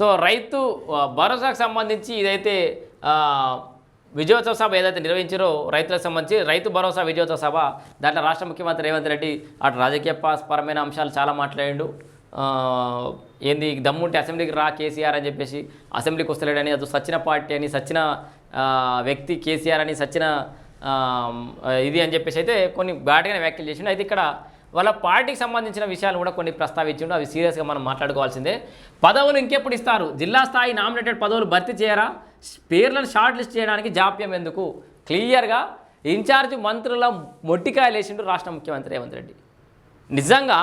So రైతు భరోసాకు సంబంధించి ఇదైతే విజయోత్సవ సభ ఏదైతే నిర్వహించారో రైతులకు సంబంధించి రైతు భరోసా విజయోత్సవ సభ దాంట్లో రాష్ట్ర ముఖ్యమంత్రి రేవంత్ రెడ్డి అటు రాజకీయ పరమైన అంశాలు చాలా మాట్లాడిండు. ఏంది దమ్ముంటే అసెంబ్లీకి రా కేసీఆర్ అని చెప్పేసి అసెంబ్లీకి వస్తలేడని అది సచ్చిన పార్టీ అని సచ్చిన వ్యక్తి కేసీఆర్ అని సచ్చిన ఇది అని చెప్పేసి అయితే కొన్ని ఘాటుగానే వ్యాఖ్యలు చేసిండు. అయితే ఇక్కడ వాళ్ళ పార్టీకి సంబంధించిన విషయాలు కూడా కొన్ని ప్రస్తావించిండు. అవి సీరియస్గా మనం మాట్లాడుకోవాల్సిందే. పదవులు ఇంకెప్పుడు ఇస్తారు? జిల్లా స్థాయి నామినేటెడ్ పదవులు భర్తీ చేయరా? పేర్లను షార్ట్ లిస్ట్ చేయడానికి జాప్యం ఎందుకు? క్లియర్గా ఇన్ఛార్జ్ మంత్రుల మొట్టికాయలు వేసిండు రాష్ట్ర ముఖ్యమంత్రి రేవంత్ రెడ్డి. నిజంగా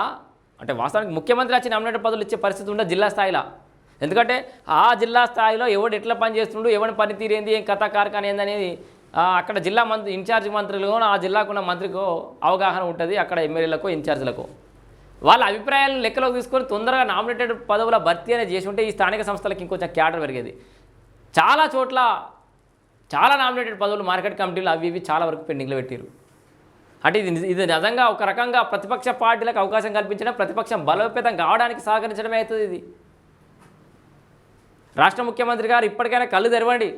అంటే వాస్తవానికి ముఖ్యమంత్రి వచ్చి నామినేటెడ్ పదవులు ఇచ్చే పరిస్థితి ఉండదు జిల్లా స్థాయిలో? ఎందుకంటే ఆ జిల్లా స్థాయిలో ఎవడు ఎట్లా పని చేస్తుండు ఎవరి పనితీరేంది ఏం కథ కార్ఖాన ఏందనేది అక్కడ జిల్లా మంత్రి ఇన్ఛార్జ్ మంత్రులకు ఆ జిల్లాకున్న మంత్రికో అవగాహన ఉంటుంది అక్కడ ఎమ్మెల్యేలకు ఇన్ఛార్జ్లకు. వాళ్ళ అభిప్రాయాలను లెక్కలోకి తీసుకొని తొందరగా నామినేటెడ్ పదవుల భర్తీ అనేది చేసి ఉంటే ఈ స్థానిక సంస్థలకు ఇంకొంచెం క్యాడర్ పెరిగేది. చాలా చోట్ల చాలా నామినేటెడ్ పదవులు మార్కెట్ కమిటీలు అవి ఇవి చాలా వరకు పెండింగ్లో పెట్టారు అంటే ఇది ఇది నిజంగా ఒక రకంగా ప్రతిపక్ష పార్టీలకు అవకాశం కల్పించడం ప్రతిపక్షం బలోపేతం కావడానికి సహకరించడమే అవుతుంది ఇది. రాష్ట్ర ముఖ్యమంత్రి గారు ఇప్పటికైనా కళ్ళు తెరవండి.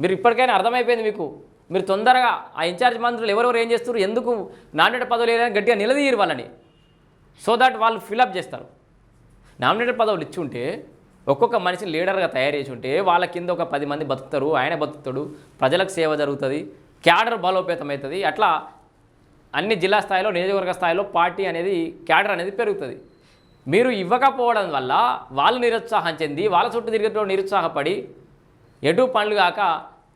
మీరు ఇప్పటికైనా అర్థమైపోయింది మీకు. మీరు తొందరగా ఆ ఇన్ఛార్జ్ మంత్రులు ఎవరెవరు ఏం చేస్తారు ఎందుకు నామినేటెడ్ పదవులు లేదని గట్టిగా నిలదీయరు వాళ్ళని. సో దట్ వాళ్ళు ఫిలప్ చేస్తారు. నామినేటెడ్ పదవులు ఇచ్చి ఉంటే ఒక్కొక్క మనిషిని లీడర్గా తయారు చేసి ఉంటే వాళ్ళ కింద ఒక పది మంది బతుకుతారు ఆయన బతుకుతాడు ప్రజలకు సేవ జరుగుతుంది క్యాడర్ బలోపేతం అవుతుంది అట్లా అన్ని జిల్లా స్థాయిలో నియోజకవర్గ స్థాయిలో పార్టీ అనేది క్యాడర్ అనేది పెరుగుతుంది. మీరు ఇవ్వకపోవడం వల్ల వాళ్ళు నిరుత్సాహం చెంది వాళ్ళ చుట్టూ తిరిగేటప్పుడు నిరుత్సాహపడి ఎటు పనులు కాక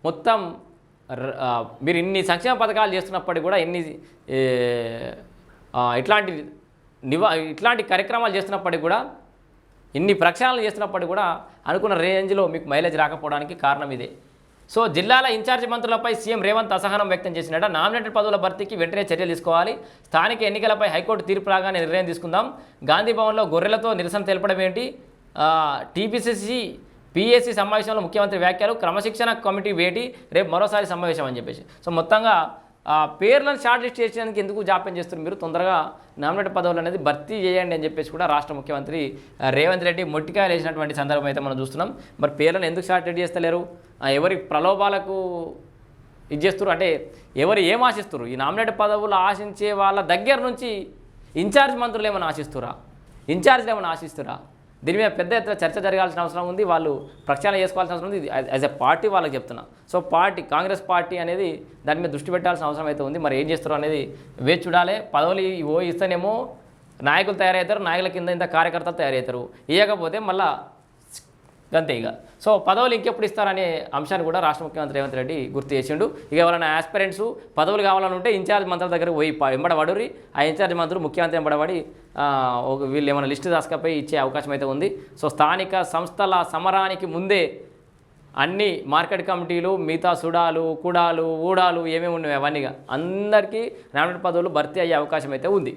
మొత్తం మీరు ఇన్ని సంక్షేమ పథకాలు చేస్తున్నప్పటికీ కూడా ఎన్ని ఇట్లాంటి నివా ఇట్లాంటి కార్యక్రమాలు చేస్తున్నప్పటికీ కూడా ఇన్ని ప్రక్షాళనలు చేస్తున్నప్పటికీ కూడా అనుకున్న రేంజ్లో మీకు మైలేజ్ రాకపోవడానికి కారణం ఇదే. సో జిల్లాల ఇన్ఛార్జి మంత్రులపై సీఎం రేవంత్ అసహనం వ్యక్తం చేసినట్ట నామినేటెడ్ పదవుల భర్తీకి వెంటనే చర్యలు తీసుకోవాలి. స్థానిక ఎన్నికలపై హైకోర్టు తీర్పు రాగానే నిర్ణయం తీసుకుందాం. గాంధీ భవన్లో గొర్రెలతో నిరసన తెలపడం ఏంటి? టీపీసీసీ పిఎస్సి సమావేశంలో ముఖ్యమంత్రి వ్యాఖ్యలు క్రమశిక్షణ కమిటీ వేటి రేపు మరోసారి సమావేశం అని చెప్పేసి. సో మొత్తంగా ఆ పేర్లను షార్ట్ లిస్ట్ చేసేందుకు ఎందుకు జాప్యం చేస్తున్నారు మీరు? తొందరగా నామినేట్ పదవులు అనేది భర్తీ చేయండి అని చెప్పేసి కూడా రాష్ట్ర ముఖ్యమంత్రి రేవంత్ రెడ్డి మొట్టికాయలు వేసినటువంటి సందర్భం అయితే మనం చూస్తున్నాం. మరి పేర్లను ఎందుకు షార్ట్ లిస్ట్ చేస్తలేరు ఎవరి ప్రలోభాలకు ఇది చేస్తారు అంటే ఎవరు ఏం ఆశిస్తారు ఈ నామినేట్ పదవులు ఆశించే వాళ్ళ దగ్గర నుంచి ఇన్ఛార్జ్ మంత్రులు ఏమైనా ఆశిస్తురా? ఇన్ఛార్జ్లు ఏమైనా ఆశిస్తురా? దీని మీద పెద్ద ఎత్తున చర్చ జరగాల్సిన అవసరం ఉంది. వాళ్ళు ప్రక్షాళన చేసుకోవాల్సిన అవసరం ఉంది. యాజ్ ఎ పార్టీ వాళ్ళకి చెప్తున్నా. సో పార్టీ కాంగ్రెస్ పార్టీ అనేది దాని మీద దృష్టి పెట్టాల్సిన అవసరం అయితే ఉంది. మరి ఏం చేస్తారో అనేది వేచి చూడాలి. పదవులు ఈ- ఓ ఇస్తేనేమో నాయకులు తయారవుతారు. నాయకుల కింద ఇంత కార్యకర్తలు తయారవుతారు. ఇవ్వకపోతే మళ్ళీ అంతే ఇక. సో పదవులు ఇంకెప్పుడు ఇస్తారనే అంశాన్ని కూడా రాష్ట్ర ముఖ్యమంత్రి రేవంత్ రెడ్డి గుర్తు చేసిండు. ఇక ఎవరైనా ఆస్పిరెంట్స్ పదవులు కావాలనుంటే ఇన్ఛార్జ్ మంత్రుల దగ్గర పోయి ఎంబడబడురి వెంబడబడురి ఆ ఇన్ఛార్జ్ మంత్రులు ముఖ్యమంత్రి వెంబడబడి వీళ్ళు ఏమైనా లిస్టు దాసుకపోయి ఇచ్చే అవకాశం అయితే ఉంది. సో స్థానిక సంస్థల సమరానికి ముందే అన్ని మార్కెట్ కమిటీలు మిగతా సుడాలు కుడాలు ఊడాలు ఏమేమి ఉన్నాయి అవన్నీగా అందరికీ నామినేట్ పదవులు భర్తీ అయ్యే అవకాశం అయితే ఉంది.